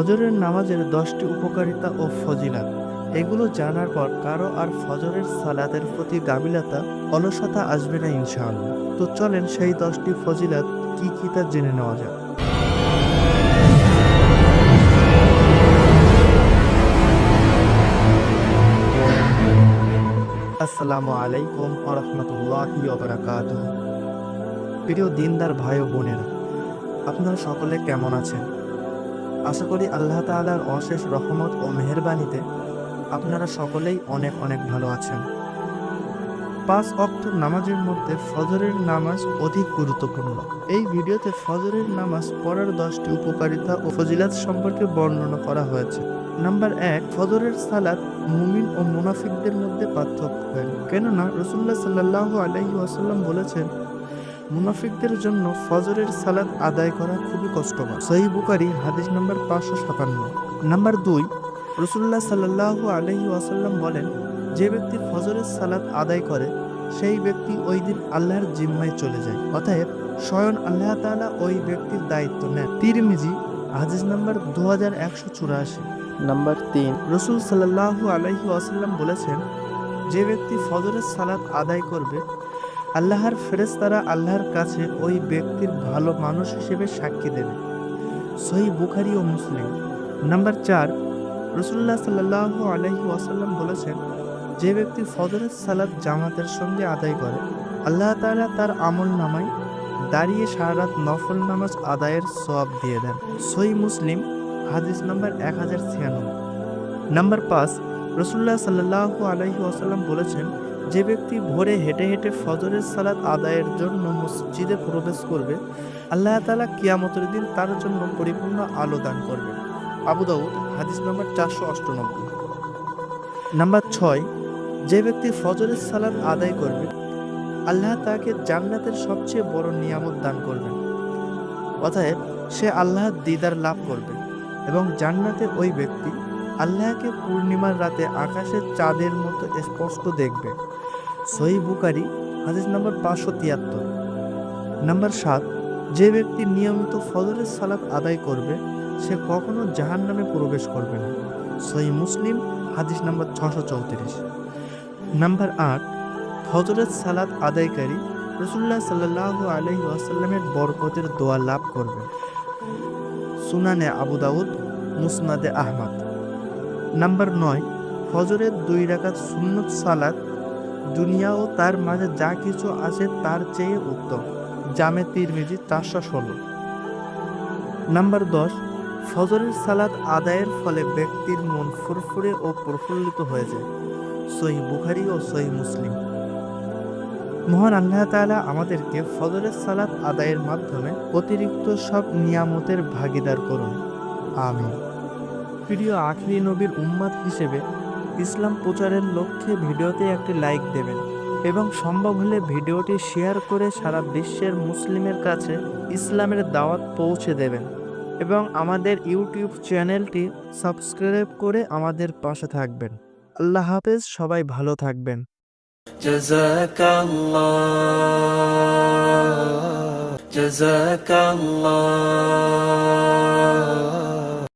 ফজরের নামাজের দশটি উপকারিতা ও ফজিলাত। এগুলো জানার পর কারও আর ফজরের সালাতের প্রতি গাবিলতা অলসতা আসবে না ইনশাআল্লাহ। তো চলেন সেই দশটি ফজিলাত কি কি তা জেনে নেওয়া যাক। আসসালামু আলাইকুম আরহামতুল্লাহি প্রিয় দিনদার ভাই ও বোনেরা, আপনারা সকলে কেমন আছেন? আশা করি আল্লাহ তাআলার অশেষ রহমত ও মেহেরবানিতে আপনারা সকলেই অনেক অনেক ভালো আছেন। পাঁচ অক্ট নামাজের মধ্যে ফজরের নামাজ অধিক গুরুত্বপূর্ণ। এই ভিডিওতে ফজরের নামাজ পড়ার দশটি উপকারিতা ও ফজিলাত সম্পর্কে বর্ণনা করা হয়েছে। নাম্বার এক, ফজরের সালাত মুমিন ও মুনাফিকদের মধ্যে পার্থক্য হয়। কেননা রসুল্লাহ সাল্লাহ আলাইহি ওয়াসাল্লাম বলেছেন মুনাফিকদের জন্য ফজরের সালাদ আদায় করা খুবই কষ্টকর। সহি বুকারি হাদিস নাম্বার পাঁচশো সাতান্ন নাম্বার দুই রসুল্লাহ সাল্লাহ আলহি ওয়াসাল্লাম বলেন যে ব্যক্তি ফজরের সালাত আদায় করে সেই ব্যক্তি ওই দিন আল্লাহর জিম্মায় চলে যায়। অতএব স্বয়ং আল্লাহ তাআলা ওই ব্যক্তির দায়িত্ব নেন। তিরমিজি হাদিস নাম্বার দু হাজার একশো চুরাশি। নাম্বার তিন রসুল সাল্লাহ আলহি ওয়াসাল্লাম বলেছেন যে ব্যক্তি ফজরের সালাত আদায় করবে আল্লাহর ফেরেশতারা আল্লাহর কাছে ওই ব্যক্তির ভালো মানুষ হিসেবে সাক্ষী দেবে। সহি বুখারি ও মুসলিম। নাম্বার চার রসুল্লাহ সাল্লাহ আলহি ওয়াসাল্লাম বলেছেন, যে ব্যক্তি ফজরের সালাত জামাতের সঙ্গে আদায় করে, আল্লাহ তাআলা তার আমল নামায় দাঁড়িয়ে সারা রাত নফল নামাজ আদায়ের সব দিয়ে দেন। সহি মুসলিম, হাদিস নাম্বার এক হাজার ছিয়ানব্বই। নাম্বার পাঁচ রসুল্লাহ সাল্লাহ আলহি ওয়াসাল্লাম বলেছেন যে ব্যক্তি ভোরে হেঁটে হেঁটে ফজরের সালাত আদায়ের জন্য মসজিদে প্রবেশ করবে, আল্লাহ তালা কিয়ামতের দিন তার জন্য পরিপূর্ণ আলো দান করবে আবু দাউদ, হাদিস নাম্বার চারশো অষ্টানব্বই। নাম্বার ছয়, যে ব্যক্তি ফজরের সালাত আদায় করবে, আল্লাহ তাকে জান্নাতের সবচেয়ে বড় নিয়ামত দান করবেন। অতএব সে আল্লাহর দিদার লাভ করবে এবং জান্নাতে ওই ব্যক্তি আল্লাহকে পূর্ণিমার রাতে আকাশের চাঁদের মতো স্পষ্ট দেখবে। সহি বুকারি হাদিস নম্বর পাঁচশো তিয়াত্তর। নম্বর সাত, যে ব্যক্তি নিয়মিত ফজরের সালাত আদায় করবে, সে কখনো জাহান নামে প্রবেশ করবে না। সহি মুসলিম, হাদিস নম্বর ছশো চৌত্রিশ। নাম্বার আট, ফজরের সালাত আদায়কারী রসুল্লাহ সাল্লাহ আলহি আসাল্লামের বরকতের দোয়া লাভ করবে। সুনানে আবু দাউদ, মুসনাদে আহমদ। নাম্বার নয়, ফজরের দুই রাকাত সুন্নত সালাত, দুনিয়া ও তার মাঝে যা কিছু আছে তার চেয়ে উত্তম। জামে তিরমিজি চারশো ষোলো। নাম্বার দশ, ফজরের সালাত আদায়ের ফলে ব্যক্তির মন ফুরফুরে ও প্রফুল্লিত হয়ে যায়। সহি বুখারি ও সহি মুসলিম। মহান আল্লাহ তাআলা আমাদেরকে ফজরের সালাত আদায়ের মাধ্যমে অতিরিক্ত সব নিয়ামতের ভাগিদার করুন। আমিন। প্রিয় আখরি নবীর উম্মাদ হিসেবে ইসলাম প্রচারের লক্ষ্যে ভিডিওতে একটি লাইক দেবেন এবং সম্ভব হলে ভিডিওটি শেয়ার করে সারা বিশ্বের মুসলিমের কাছে ইসলামের দাওয়াত পৌঁছে দেবেন এবং আমাদের ইউটিউব চ্যানেলটি সাবস্ক্রাইব করে আমাদের পাশে থাকবেন আল্লাহ হাফেজ সবাই ভালো থাকবেন جزاك الله جزاك الله